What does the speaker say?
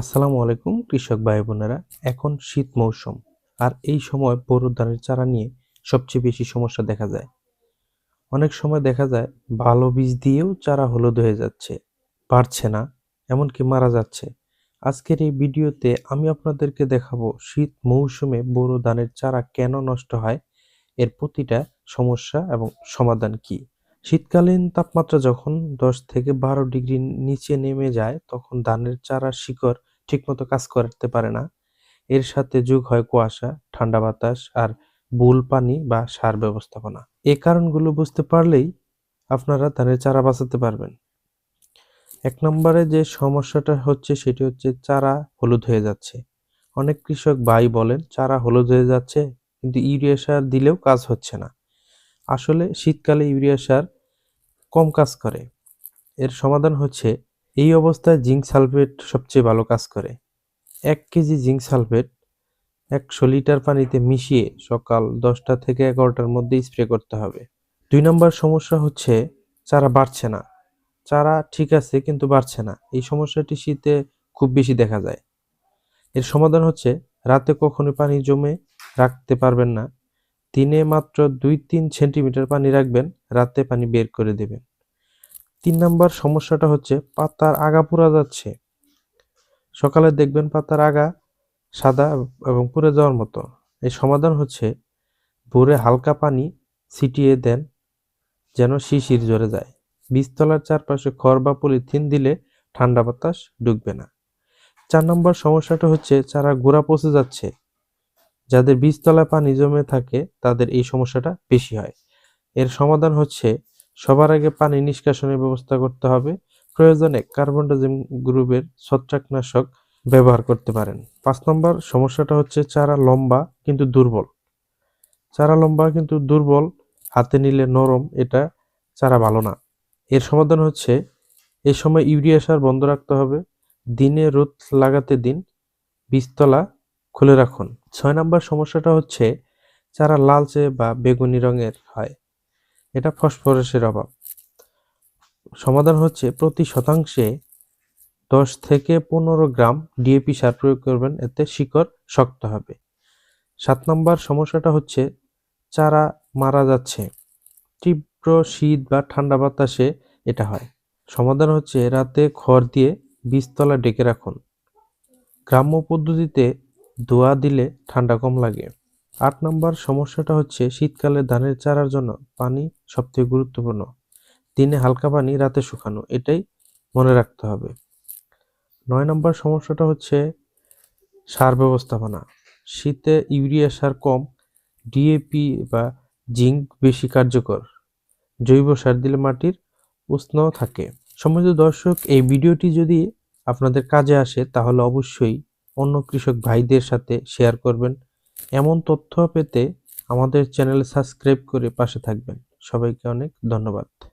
আসসালামু আলাইকুম, কৃষক ভাই বোনেরা। এখন শীত মৌসুম, আর এই সময় বোরো ধানের চারা নিয়ে সবচেয়ে বেশি সমস্যা দেখা যায়। অনেক সময় দেখা যায় ভালো বীজ দিয়েও চারা হলুদ হয়ে যাচ্ছে পারছে না, এমনকি মারা যাচ্ছে। আজকের এই ভিডিওতে আমি আপনাদেরকে দেখাবো শীত মৌসুমে বোরো ধানের চারা কেন নষ্ট হয়, এর প্রতিটা সমস্যা এবং সমাধান কি। শীতকালীন তাপমাত্রা যখন দশ থেকে বারো ডিগ্রি নিচে নেমে যায়, তখন ধানের চারার শিকড় ঠিকমতো কাজ করতে পারে না। এর সাথে যোগ হয় কুয়াশা, ঠান্ডা বাতাস আর বুল পানি বা সার ব্যবস্থাপনা। এ কারণগুলো বুঝতে পারলেই আপনারা ধানের চারা বাঁচাতে পারবেন। এক নম্বরে যে সমস্যাটা হচ্ছে সেটি হচ্ছে চারা হলুদ হয়ে যাচ্ছে। অনেক কৃষক ভাই বলেন, চারা হলুদ হয়ে যাচ্ছে, কিন্তু ইউরিয়া সার দিলেও কাজ হচ্ছে না। আসলে শীতকালে ইউরিয়া সার কম কাজ করে। এর সমাধান হচ্ছে এই অবস্থায় জিঙ্ক সালফেট সবচেয়ে ভালো কাজ করে। এক কেজি জিঙ্ক সালফেট একশো লিটার পানিতে মিশিয়ে সকাল দশটা থেকে এগারোটার মধ্যে স্প্রে করতে হবে। দুই নম্বর সমস্যা হচ্ছে চারা বাড়ছে না। চারা ঠিক আছে কিন্তু বাড়ছে না। এই সমস্যাটি শীতে খুব বেশি দেখা যায়। এর সমাধান হচ্ছে রাতে কখনো পানি জমে রাখতে পারবেন না। দিনে মাত্র দুই তিন সেন্টিমিটার পানি রাখবেন, রাতে পানি বের করে দেবেন। তিন নম্বর সমস্যাটা হচ্ছে পাতার আগা পুরা যাচ্ছে। সকালে দেখবেন পাতার আগা সাদা এবং পুড়ে যাওয়ার মতো। এই সমাধান হচ্ছে ভোরে হালকা পানি ছিটিয়ে দেন যেন শিশির জ্বরে যায়। বীজতলার চারপাশে খড় বা পলিথিন দিলে ঠান্ডা বাতাস ঢুকবে না। চার নম্বর সমস্যাটা হচ্ছে চারা গোড়া পচে যাচ্ছে। যাদের বীজতলায় পানি জমে থাকে তাদের এই সমস্যাটা বেশি হয়। এর সমাধান হচ্ছে সবার আগে পানি নিষ্কাশনের ব্যবস্থা করতে হবে। প্রয়োজনে কার্বন ডাইজিম গ্রুপের ছত্রাকনাশক ব্যবহার করতে পারেন। পাঁচ নম্বর সমস্যাটা হচ্ছে চারা লম্বা কিন্তু দুর্বল। চারা লম্বা কিন্তু দুর্বল, হাতে নিলে নরম, এটা চারা ভালো না। এর সমাধান হচ্ছে এ সময় ইউরিয়া সার বন্ধ রাখতে হবে। দিনে রোদ লাগাতে দিন, বীজতলা খুলে রাখুন। ছয় নম্বর সমস্যাটা হচ্ছে চারা লালচে বা বেগুনি রঙের হয়। এটা ফসফরাসের অভাব। সমাধান হচ্ছে প্রতি শতাংশে দশ থেকে পনেরো গ্রাম ডিএপি সার প্রয়োগ করবেন, এতে শিকড় শক্ত হবে। সাত নম্বর সমস্যাটা হচ্ছে চারা মারা যাচ্ছে। তীব্র শীত বা ঠান্ডা বাতাসে এটা হয়। সমাধান হচ্ছে রাতে খড় দিয়ে বীজতলা ডেকে রাখুন। গ্রাম্য পদ্ধতিতে ধোয়া দিলে ঠান্ডা কম লাগে। আট নম্বর সমস্যাটা হচ্ছে শীতকালে ধানের চারার জন্য পানি সবথেকে গুরুত্বপূর্ণ। দিনে হালকা পানি রাতে শুকানো, এটাই মনে রাখতে হবে। নয় নম্বর সমস্যাটা হচ্ছে সার ব্যবস্থাপনা। শীতে ইউরিয়া সার কম, ডিএপি বা জিঙ্ক বেশি কার্যকর। জৈব সার দিলে মাটির উষ্ণ থাকে। সম্মানিত দর্শক, এই ভিডিওটি যদি আপনাদের কাজে আসে, তাহলে অবশ্যই অন্য কৃষক ভাইদের সাথে শেয়ার করবেন। এমন তথ্য পেতে আমাদের চ্যানেল সাবস্ক্রাইব করে পাশে থাকবেন। সবাইকে অনেক ধন্যবাদ।